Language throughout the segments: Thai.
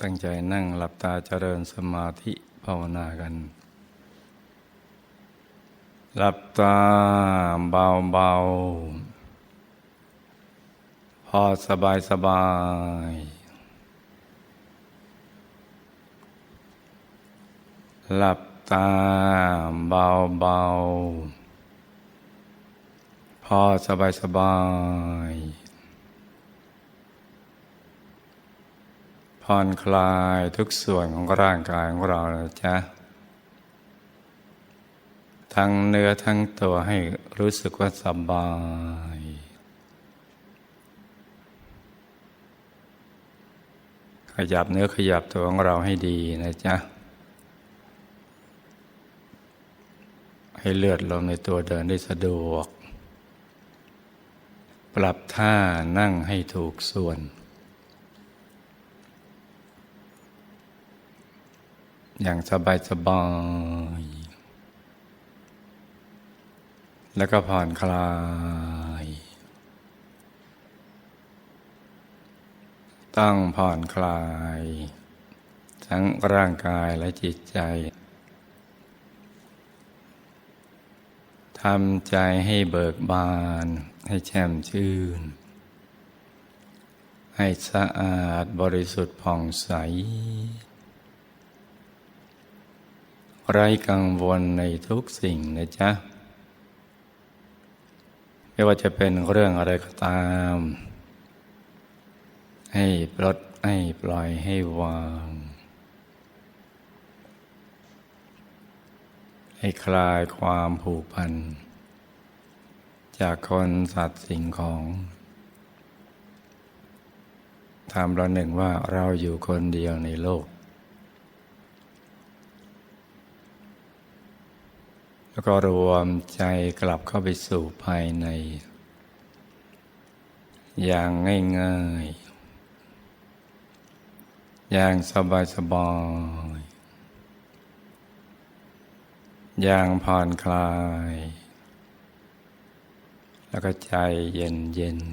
ตั้งใจนั่งหลับตาเจริญสมาธิภาวนากัน หลับตาเบาเบาๆพอสบายสบาย หลับตาเบาเบาๆพอสบายสบาย ผ่อนคลายทุกส่วนของร่างกายของเรานะจ๊ะ ทั้งเนื้อทั้งตัวให้รู้สึกว่าสบาย ขยับเนื้อขยับตัวของเราให้ดีนะจ๊ะ ให้เลือดลมในตัวเดินได้สะดวก ปรับท่านั่งให้ถูกส่วน อย่างสบายสบายๆแล้วก็ผ่อนคลาย ต้องผ่อนคลาย ทั้งร่างกายและจิตใจทำใจให้เบิกบาน ให้แช่มชื่น ให้สะอาดบริสุทธิ์ผ่องใส ไร้กังวลในทุกสิ่งนะจ๊ะ ไม่ว่าจะเป็นเรื่องอะไรก็ตาม ให้ปลดให้ปล่อยให้วาง ให้คลายความผูกพัน จากคนสัตว์สิ่งของทำเราหนึ่งว่าเราอยู่คนเดียวในโลก แล้วก็รวมใจกลับเข้าไปสู่ภายใน อย่างง่ายๆ อย่างสบายๆอย่างผ่อนคลาย แล้วก็ใจเย็นๆ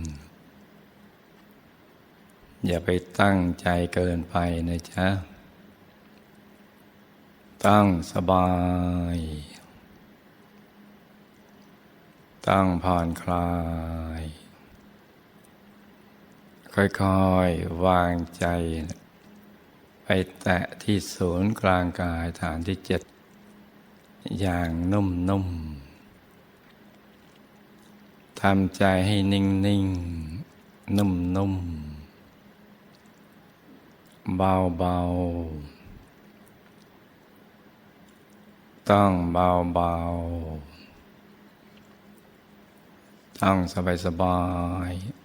อย่าไปตั้งใจเกินไปนะจ๊ะ ตั้งสบาย ตั้งผ่อนคลาย ค่อยๆ วางใจ ไปแตะที่ศูนย์กลางกายฐานที่เจ็ด อย่างนุ่มๆทำใจให้นิ่งๆ นุ่มๆ เบาๆ ต้องเบาๆ ต้องสบายๆ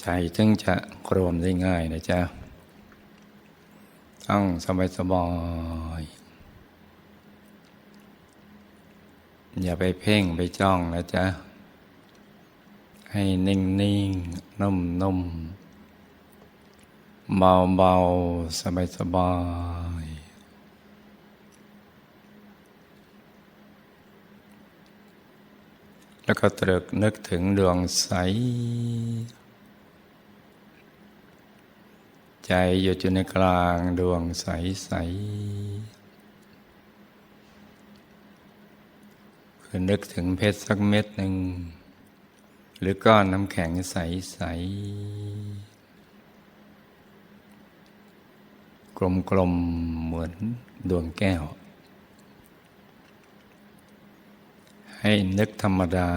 ใจจึงจะรวมได้ง่ายนะจ๊ะต้องสบายสบาย อย่าไปเพ่งไปจ้องนะจ๊ะ ให้นิ่งนิ่งนุ่มนุ่มเบาเบาสบายสบาย แล้วก็ตรึกนึกถึงดวงใส ใจหยุดอยู่ในกลางดวงใสใสคือนึกถึงเพชรสักเม็ดหนึ่ง หรือก้อนน้ำแข็งใสใสกลมๆเหมือนดวงแก้ว ให้นึกธรรมดา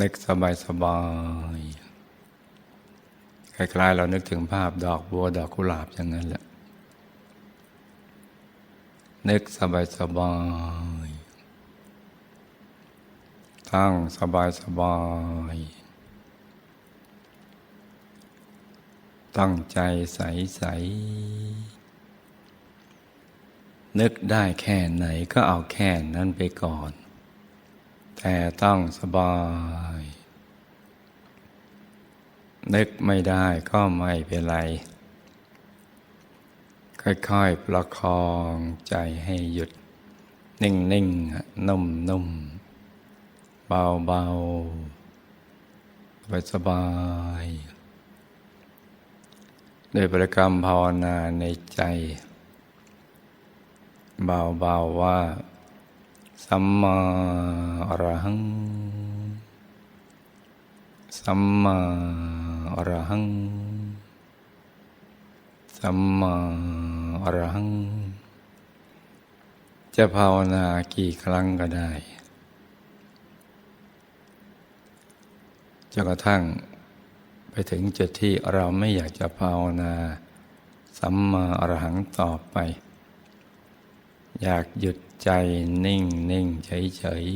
นึกสบายสบายคล้ายๆเรานึกถึงภาพดอกบัวดอกกุหลาบอย่างนั้นแหละ นึกสบายสบายตั้งสบายสบาย ตั้งใจใสใส นึกได้แค่ไหนก็เอาแค่นั้นไปก่อน แต่ต้องสบาย นึกไม่ได้ก็ไม่เป็นไร ค่อยๆประคองใจให้หยุด นิ่งๆ นุ่มๆ เบาบายสบายๆด้วยบริกรรมภาวนาในใจ เบาๆว่า สัมมาอรหัง สัมมาอรหัง สัมมาอรหัง จะภาวนากี่ครั้งก็ได้จนกระทั่งไปถึงจุดที่เราไม่อยากจะภาวนา สัมมาอรหังต่อไป อยากหยุดใจนิ่งนิ่งเฉยเฉย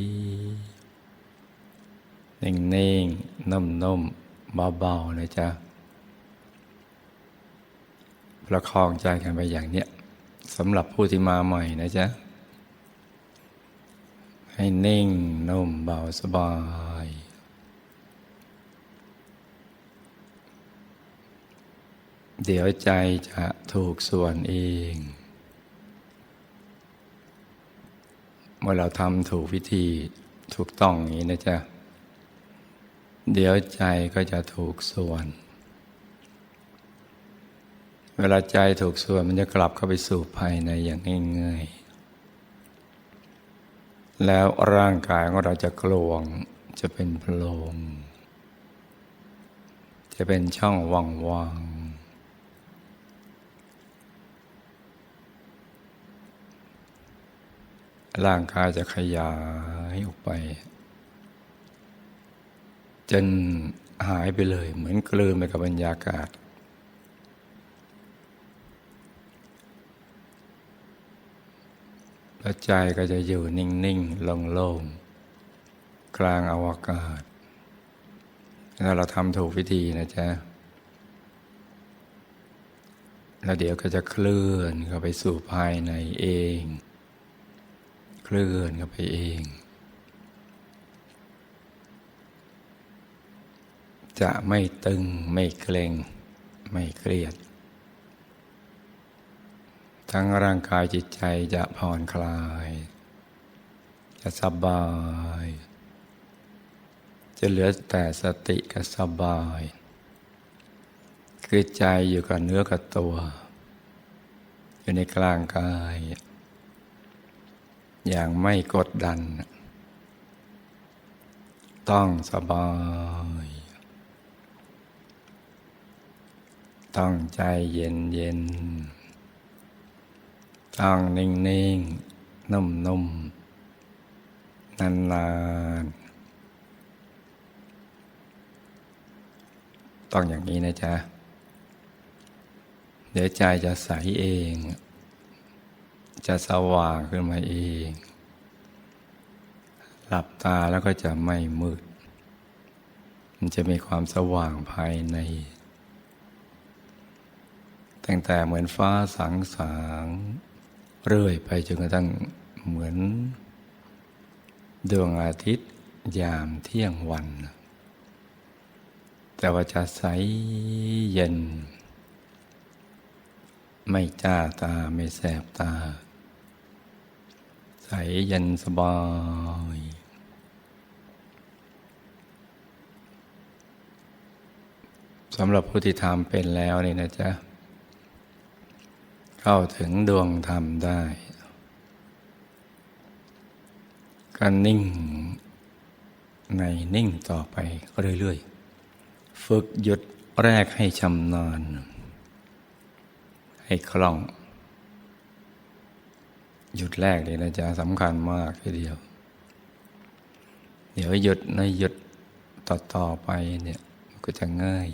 นิ่งนิ่งนุ่มนุ่มเบาๆนะจ๊ะประคองใจกันไปอย่างเนี้ยสำหรับผู้ที่มาใหม่นะจ๊ะ ให้นิ่งนุ่มเบาสบาย เดี๋ยวใจจะถูกส่วนเอง เมื่อเราทำถูกวิธีถูกต้องอย่างนี้นะจ๊ะ เดี๋ยวใจก็จะถูกส่วน เวลาใจถูกส่วนมันจะกลับเข้าไปสู่ภายในอย่างง่ายๆ แล้วร่างกายของเราจะกลวง จะเป็นโพรงจะเป็นช่องว่างๆ ร่างกายจะขยายออกไป จนหายไปเลย เหมือนกลืนไปกับบรรยากาศ แล้วใจก็จะอยู่นิ่งๆโล่งๆกลางอวกาศถ้าเราทำถูกวิธีนะจ๊ะแล้วเดี๋ยวก็จะเคลื่อนเข้าไปสู่ภายในเอง ลื่อนเข้าไปเอง จะไม่ตึงไม่เกร็ง ไม่เครียด ทั้งร่างกายจิตใจจะผ่อนคลาย จะสบาย จะเหลือแต่สติกับสบาย คือใจอยู่กับเนื้อกับตัว อยู่ในกลางกาย อย่างไม่กดดัน ต้องสบาย ต้องใจเย็นเย็น ต้องนิ่งนิ่งนุ่มนุ่มนานนานต้องอย่างนี้นะจ๊ะ เดี๋ยวใจจะใสเอง จะสว่างขึ้นมาเอง หลับตาแล้วก็จะไม่มืด มันจะมีความสว่างภายใน ตั้งแต่เหมือนฟ้าสางสางเรื่อยไปจนกระทั่งเหมือน ดวงอาทิตย์ยามเที่ยงวัน แต่ว่าจะใสเย็น ไม่จ้าตาไม่แสบตา สเย็นสบาย สำหรับผู้ที่ทำเป็นแล้วนี่นะจ๊ะ เข้าถึงดวงธรรมได้ก็นิ่งในนิ่งต่อไปก็เรื่อยๆ ฝึกหยุดแรกให้ชำนาญให้คล่อง หยุดแรกเลยนะจ๊ะสำคัญมากทีเดียว เดี๋ยวหยุดในหยุดต่อต่อไปเนี่ยก็จะง่าย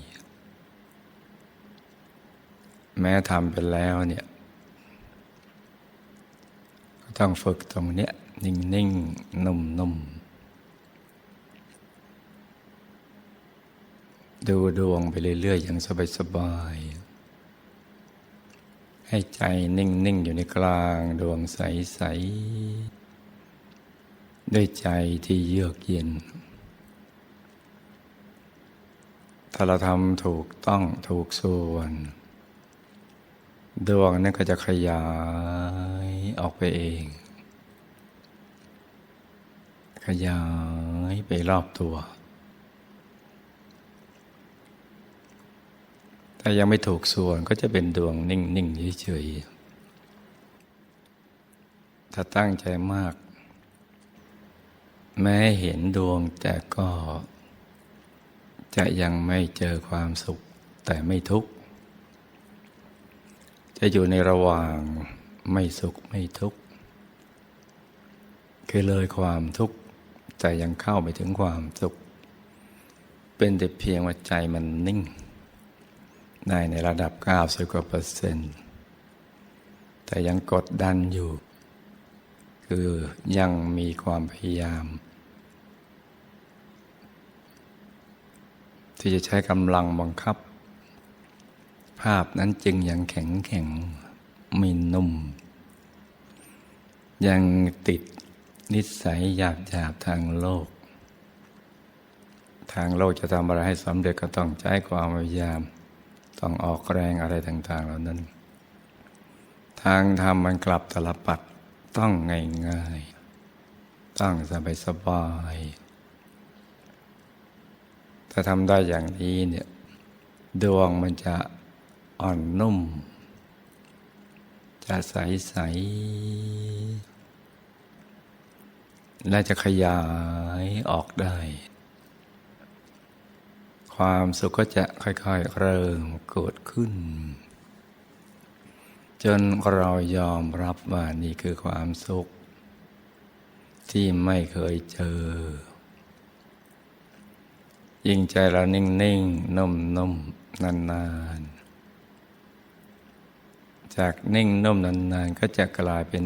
แม้ทำไปแล้วเนี่ย ก็ต้องฝึกตรงเนี้ย นิ่งนิ่งนุ่มนุ่มดูดวงไปเรื่อย ๆ อย่างสบายๆ ให้ใจนิ่งนิ่งอยู่ในกลางดวงใสๆด้วยใจที่เยือกเย็น ถ้าเราทำถูกต้องถูกส่วน ดวงนั้นก็จะขยายออกไปเอง ขยายไปรอบตัว ถ้ายังไม่ถูกส่วนก็จะเป็นดวงนิ่งๆเฉยๆถ้าตั้งใจมาก แม้เห็นดวงแต่ก็ จะยังไม่เจอความสุขแต่ไม่ทุกข์จะอยู่ในระหว่างไม่สุขไม่ทุกข์คือเลยความทุกข์แต่ยังเข้าไปถึงความสุข เป็นแต่เพียงว่าใจมันนิ่ง ได้ในระดับ 90กว่าเปอร์เซ็นต์ แต่ยังกดดันอยู่ คือยังมีความพยายาม ที่จะใช้กำลังบังคับ ภาพนั้นจึงยังแข็งแข็งไม่นุ่ม ยังติดนิสัยหยาบหยาบทางโลก ทางโลกจะทำอะไรให้สำเร็จก็ต้องใช้ความพยายาม ต้องออกแรงอะไรต่าง ๆ เหล่านั้น ทางธรรมมันกลับตลปัดต้องง่ายๆต้องสบายๆถ้าทำได้อย่างนี้เนี่ยดวงมันจะอ่อนนุ่ม จะใสๆและจะขยายออกได้ ความสุขก็จะค่อยๆ เริ่มเกิดขึ้น จนเรายอมรับว่านี่คือความสุข ที่ไม่เคยเจอ ยิ่งใจเรานิ่งๆนุ่มๆนานๆจากนิ่งนุ่มนานๆ ก็จะกลายเป็น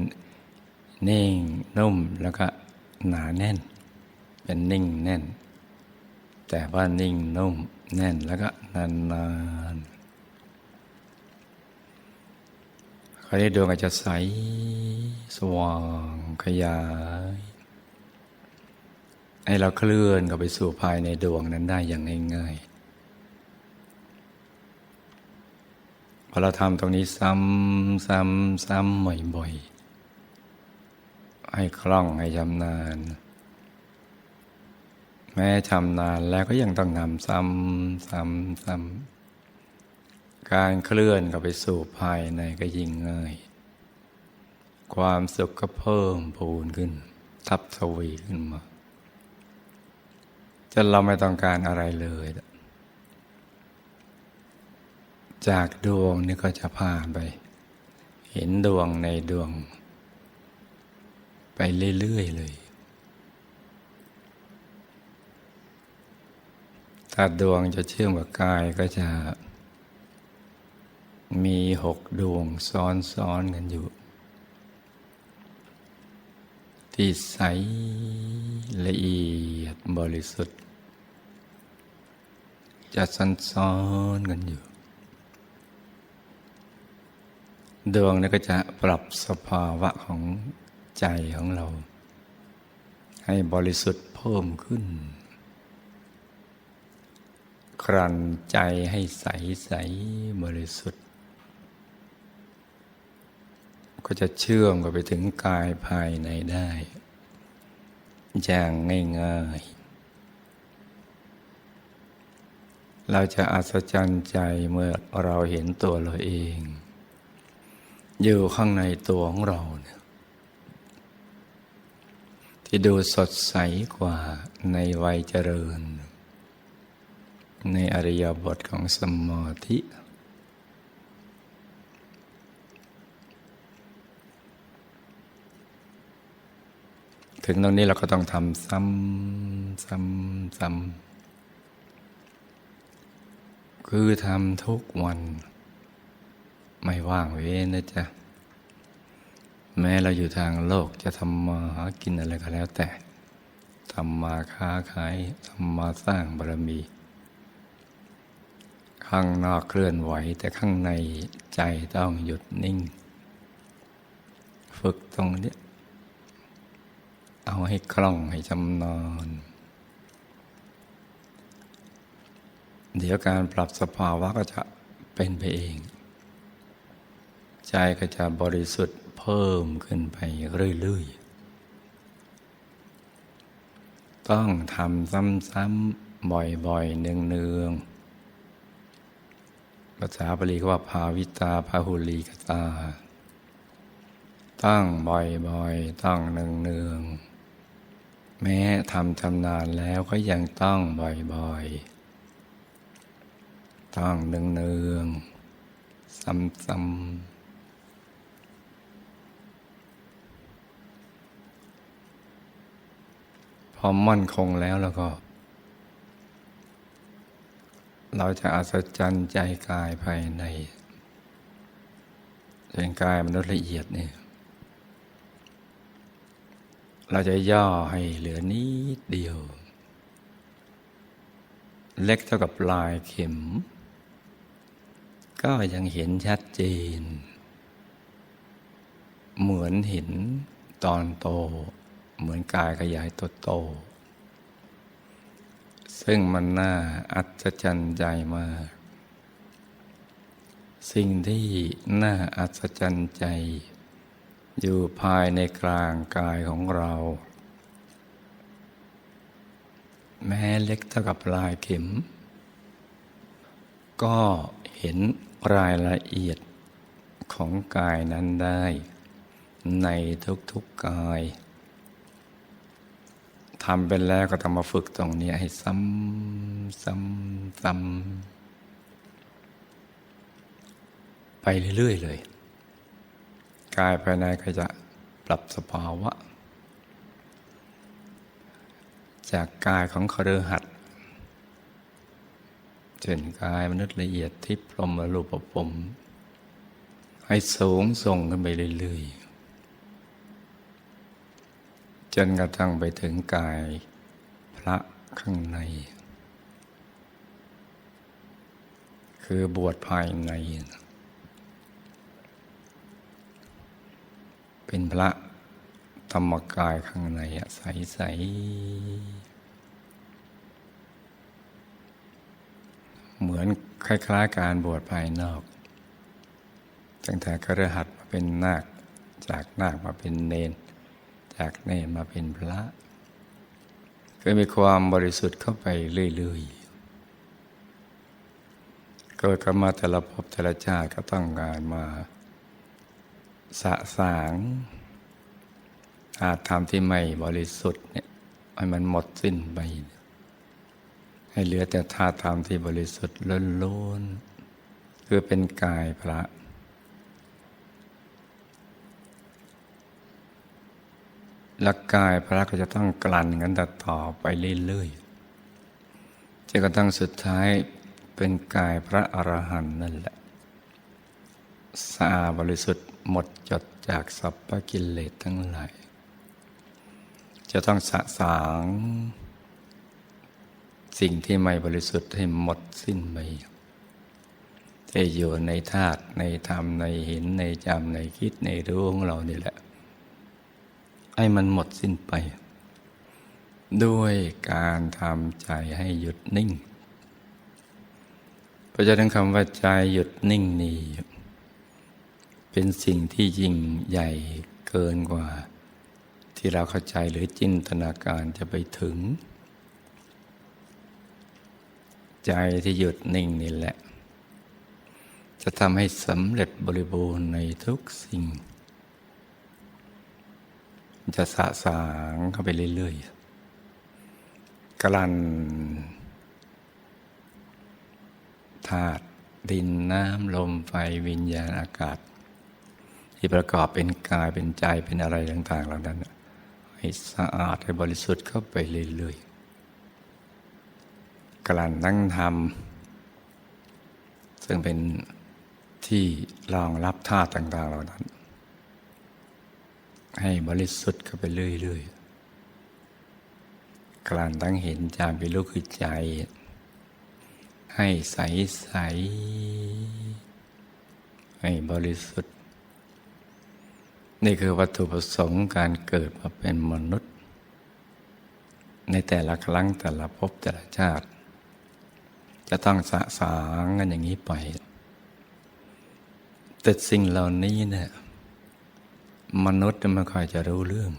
นิ่งนุ่มแล้วก็หนาแน่น เป็นนิ่งแน่น แต่ว่านิ่งนุ่มแน่นแล้วก็นานๆคราวนี้ดวงอาจจะใสสว่างขยายให้เราเคลื่อนเข้าไปสู่ภายในดวงนั้นได้อย่างง่ายๆ พอเราทำตรงนี้ซ้ำซ้ำซ้ำบ่อยๆ ให้คล่องให้ชำนาญ แม้ชำนาญแล้วก็ยังต้องทำซ้ำซ้ำซ้ำการเคลื่อนเข้าไปสู่ภายในก็ยิ่งง่าย ความสุขก็เพิ่มพูนขึ้น ทับทวีขึ้นมาจนเราไม่ต้องการอะไรเลย จากดวงนี่ก็จะผ่านไป เห็นดวงในดวง ไปเรื่อยๆเลย ถ้าดวงจะเชื่อมกับกายก็จะ มีหกดวงซ้อนๆกันอยู่ ที่ใสละเอียดบริสุทธิ์ จะซ้อนซ้อนกันอยู่ ดวงนี้ก็จะปรับสภาวะของใจของเรา ให้บริสุทธิ์เพิ่มขึ้น ครันใจให้ใสใสบริสุทธิ์ ก็จะเชื่อมกันไปถึงกายภายในได้ อย่างง่ายๆ เราจะอัศจรรย์ใจเมื่อเราเห็นตัวเราเอง อยู่ข้างในตัวของเราเนี่ยที่ดูสดใสกว่าในวัยเจริญ ในอริยบทของสมาธิ ถึงตรงนี้เราก็ต้องทำซ้ำซ้ำซ้ำคือทำทุกวัน ไม่ว่างเว้นนะจ๊ะ แม้เราอยู่ทางโลกจะทำมาหากินอะไรก็แล้วแต่ทำมาค้าขายทำมาสร้างบารมี ข้างนอกเคลื่อนไหวแต่ข้างในใจต้องหยุดนิ่ง ฝึกตรงนี้ เอาให้คล่องให้จำนอน เดี๋ยวการปรับสภาวะก็จะเป็นไปเอง ใจก็จะบริสุทธิ์เพิ่มขึ้นไปเรื่อยๆ ต้องทำซ้ำๆบ่อยๆเนืองๆ ภาษาบาลีก็ว่า ภาวิตาพาหุลีกตา ตั้งบ่อยๆต้องเนืองๆ แม้ทำชำนาญแล้วก็ยังตั้งบ่อยๆต้องเนืองๆ ซ้ำๆพอมั่นคงแล้วแล้วก็ เราจะอัศจรรย์ใจกายภายในเป็นกายมนุษย์ละเอียดเนี่ยเราจะย่อให้เหลือนิดเดียว เล็กเท่ากับปลายเข็ม ก็ยังเห็นชัดเจน เหมือนเห็นตอนโต เหมือนกายขยายตัวโต ซึ่งมันน่าอัศจรรย์ใจมาก สิ่งที่น่าอัศจรรย์ใจ อยู่ภายในกลางกายของเรา แม้เล็กเท่ากับลายเข็ม ก็เห็นรายละเอียดของกายนั้นได้ ในทุกๆกาย ทำเป็นแล้วก็ต้องมาฝึกตรงนี้ให้ซ้ำซ้ำซ้ำไปเรื่อยๆเลย กายภายในก็จะปรับสภาวะ จากกายของคฤหัสถ์เช่นกายมนุษย์ละเอียดที่พรหมรูปภพให้สูงส่งขึ้นไปเรื่อยๆ จนกระทั่งไปถึงกายพระข้างใน คือบวชภายใน เป็นพระธรรมกายข้างในใสๆเหมือนคล้ายๆการบวชภายนอก ตั้งแต่กระหัดมาเป็นนาคจากนาคมาเป็นเนน จากเนนมาเป็นพระก็มีความบริสุทธิ์เข้าไปเรื่อยๆกิดกันมาแต่ละภพแต่ละชาติก็ต้องการมาสะสางอาธรรมที่ไม่บริสุทธิ์เนี่ยให้มันหมดสิ้นไป ให้เหลือแต่ธาตุธรรมที่บริสุทธิ์ล้นๆคือเป็นกายพระ และกายพระก็จะต้องกลั่นกันต่อไปเรื่อยๆจนกระทั่งสุดท้ายเป็นกายพระอรหันต์นั่นแหละสะอาดบริสุทธิ์หมดจดจากสัพพกิเลสทั้งหลาย จะต้องสะสางสิ่งที่ไม่บริสุทธิ์ให้หมดสิ้นไปจะอยู่ในธาตุในธรรมในหินในจำในคิดในรู้ของเรานี่แหละ ให้มันหมดสิ้นไป ด้วยการทำใจให้หยุดนิ่ง เพราะฉะนั้นคำว่าใจหยุดนิ่งนี่เป็นสิ่งที่ยิ่งใหญ่เกินกว่า ที่เราเข้าใจหรือจินตนาการจะไปถึง ใจที่หยุดนิ่งนี่แหละ จะทำให้สำเร็จบริบูรณ์ในทุกสิ่ง จะสะสางเข้าไปเรื่อยๆกลั่นธาตุดินน้ำลมไฟวิญญาณอากาศ ที่ประกอบเป็นกายเป็นใจเป็นอะไรต่างๆเหล่านั้น ให้สะอาดให้บริสุทธิ์เข้าไปเรื่อยๆกลั่นนั่งทำซึ่งเป็นที่รองรับธาตุต่างๆเหล่านั้น ให้บริสุทธิ์เข้าไปเรื่อยๆกลั่นตั้งเห็นจามเป็นลูกคือใจ ให้ใสใสให้บริสุทธิ์ นี่คือวัตถุประสงค์การเกิดมาเป็นมนุษย์ ในแต่ละครั้งแต่ละภพแต่ละชาติ จะต้องสะสางกันอย่างนี้ไปแต่สิ่งเหล่านี้เนี่ย มนุษย์ไม่ค่อยจะรู้เรื่อง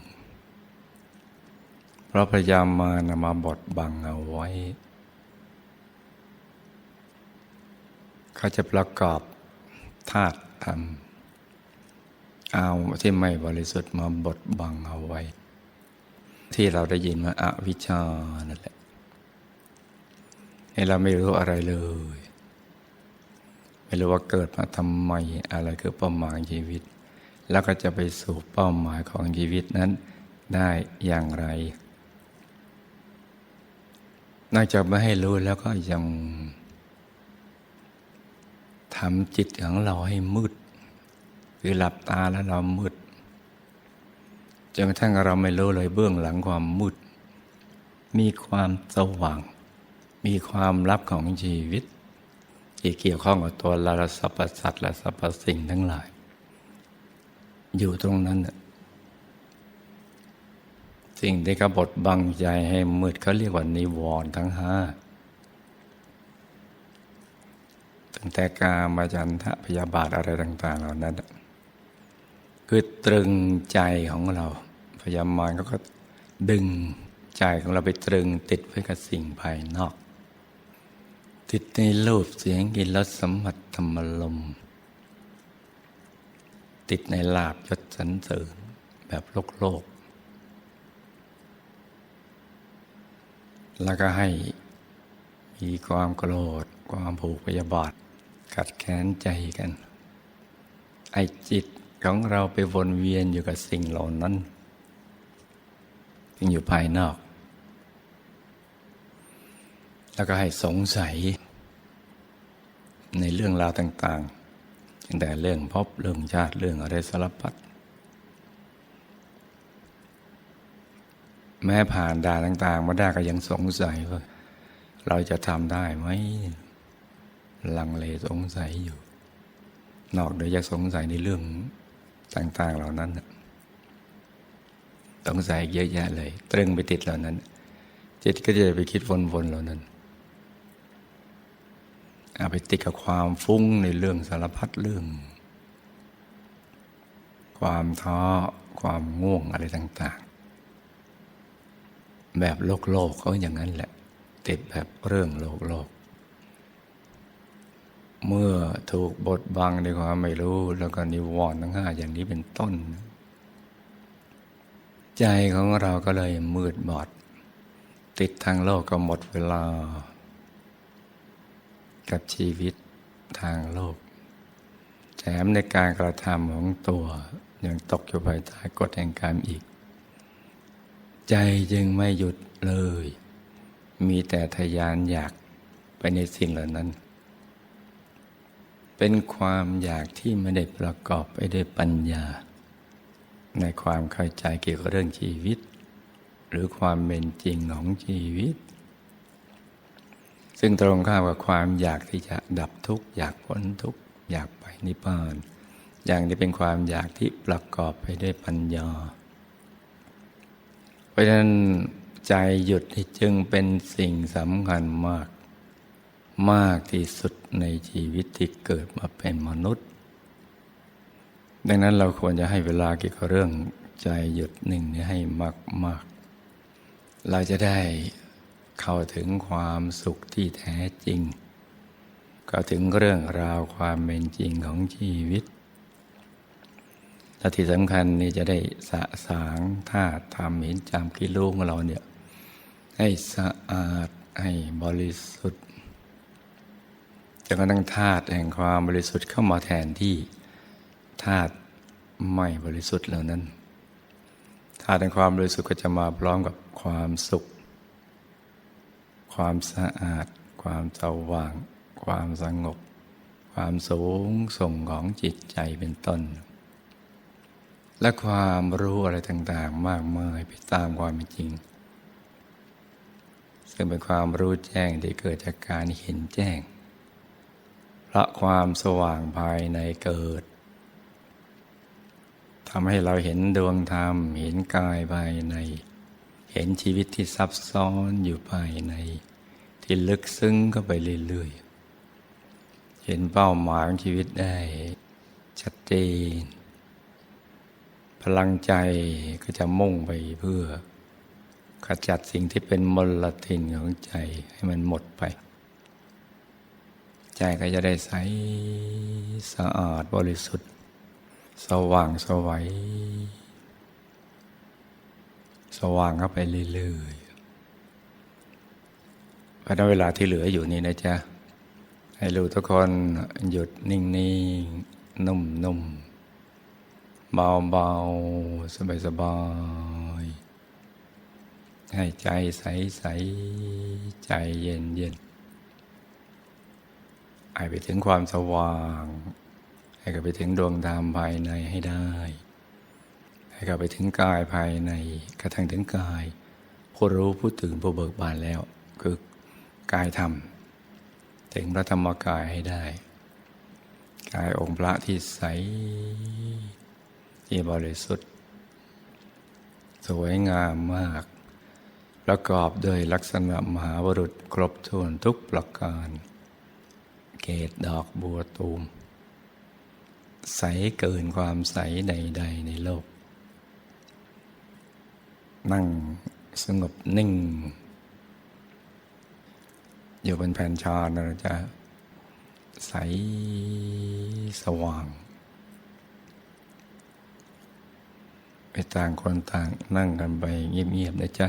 เพราะพยายามมานมาบดบังเอาไว้ เขาจะประกอบธาตุธรรม เอาที่ไม่บริสุทธิ์มาบดบังเอาไว้ ที่เราได้ยินมาอวิชชานั่นแหละให้เราไม่รู้อะไรเลย ไม่รู้ว่าเกิดมาทำไมอะไรคือป้าหมายชีวิต แล้วก็จะไปสู่เป้าหมายของชีวิตนั้นได้อย่างไร นอกจากไม่ให้รู้แล้วก็ยังทำจิตของเราให้มืด คือหลับตาแล้วเรามืดจนกระทั่งเราไม่รู้เลยเบื้องหลังความมืด มีความสว่าง มีความลับของชีวิต ที่เกี่ยวข้องกับตัวเราและสรรพสัตว์และสรรพสิ่งทั้งหลาย อยู่ตรงนั้น สิ่งที่กบฏบังใจให้มืดเขาเรียกว่านิวรณ์ทั้งห้าตั้งแต่กามาจันทะพยาบาทอะไรต่าง ๆ เหล่านั้น คือตรึงใจของเรา พยามารเขาก็ดึงใจของเราไปตรึงติดไว้กับสิ่งภายนอก ติดในรูปเสียงกลิ่นรสสัมผัสธรรมลมณ์ ติดในลาบยศสรรเสริญแบบโลกโลก แล้วก็ให้มีความโกรธ ความผูกพยาบาท กัดแค้นใจกัน ไอจิตของเราไปวนเวียนอยู่กับสิ่งเหล่านั้นยังอยู่ภายนอก แล้วก็ให้สงสัยในเรื่องราวต่าง ๆ ตั้งแต่เรื่องพบเรื่องชาติเรื่องอะไรสารพัดแม้ผ่านด่านต่าง ๆ มาได้ก็ยังสงสัยว่า เราจะทำได้ไหมลังเลสงสัยอยู่ นอกเหนือจากสงสัยในเรื่องต่าง ๆ เหล่านั้นสงสัยเยอะแยะเลย ตรึงไปติดเหล่านั้น จิตก็จะไปคิดวนๆเหล่านั้น เอาไปติดกับความฟุ้งในเรื่องสารพัดเรื่อง ความท้อความง่วงอะไรต่าง ๆ แบบโลกโลกเขาอย่างนั้นแหละ ติดแบบเรื่องโลกโลก เมื่อถูกบดบังในความไม่รู้ แล้วก็นิวรณ์ทั้งห้าอย่างนี้เป็นต้น ใจของเราก็เลยมืดบอด ติดทางโลกก็หมดเวลา กับชีวิตทางโลก แถมในการกระทำของตัวยังตกอยู่ภายใต้กฎแห่งกรรมอีก ใจจึงไม่หยุดเลย มีแต่ทยานอยากไปในสิ่งเหล่านั้น เป็นความอยากที่ไม่ได้ประกอบไปด้วยปัญญา ในความเข้าใจเกี่ยวกับเรื่องชีวิต หรือความเป็นจริงของชีวิต ซึ่งตรงข้ามกับความอยากที่จะดับทุกข์อยากพ้นทุกข์อยากไปนิพพาน อย่างนี้เป็นความอยากที่ประกอบไปด้วยปัญญา เพราะฉะนั้นใจหยุดนี่จึงเป็นสิ่งสำคัญมาก มากที่สุดในชีวิตที่เกิดมาเป็นมนุษย์ ดังนั้นเราควรจะให้เวลาเกี่ยวกับเรื่องใจหยุดหนึ่งให้มากมากๆเราจะได้ เข้าถึงความสุขที่แท้จริง เข้าถึงเรื่องราวความเป็นจริงของชีวิตและที่สำคัญนี่จะได้สะสางท่าทำเห็นจำคิดรู้ของเราเนี่ยให้สะอาดให้บริสุทธิ์จนกระทั่งธาตุแห่งความบริสุทธิ์เข้ามาแทนที่ธาตุไม่บริสุทธิ์เหล่านั้นธาตุแห่งความบริสุทธิ์ก็จะมาพร้อมกับความสุข ความสะอาด ความสว่าง ความสงบ ความสูงส่งของจิตใจเป็นต้น และความรู้อะไรต่างๆ มากมายไปตามความเป็นจริง ซึ่งเป็นความรู้แจ้งที่เกิดจากการเห็นแจ้งเพราะความสว่างภายในเกิดทำให้เราเห็นดวงธรรม เห็นกายภายใน เห็นชีวิตที่ซับซ้อนอยู่ภายใน ที่ลึกซึ้งเข้าไปเรื่อยๆ เห็นเป้าหมายของชีวิตได้ชัดเจน พลังใจก็จะมุ่งไปเพื่อขจัดสิ่งที่เป็นมลทินของใจให้มันหมดไป ใจก็จะได้ใสสะอาดบริสุทธิ์ สว่างสวัย สว่างเข้าไปเรื่อยๆเพราะฉะนั้นเวลาที่เหลืออยู่นี่นะจ๊ะ ให้รู้ทุกคนหยุดนิ่งๆ นุ่มๆ เบาๆ สบายๆ ให้ใจใสๆ ใจเย็นๆให้ไปถึงความสว่าง ให้กับไปถึงดวงธรรมภายในให้ได้ ให้กับไปถึงกายภายในกระทั่งถึงกาย ผู้รู้ผู้ตื่นผู้เบิกบานแล้ว คือกายธรรม ถึงพระธรรมกายให้ได้ กายองค์พระที่ใสที่บริสุทธิ์ สวยงามมาก ประกอบด้วยลักษณะมหาบุรุษครบถ้วนทุกประการ เกตดอกบัวตูมใสเกินความใสใด ๆ ในโลก นั่งสงบนิ่ง อยู่บนแผ่นชาญเราจะใสสว่าง ไปต่างคนต่างนั่งกันไปเงียบๆนะจ๊ะ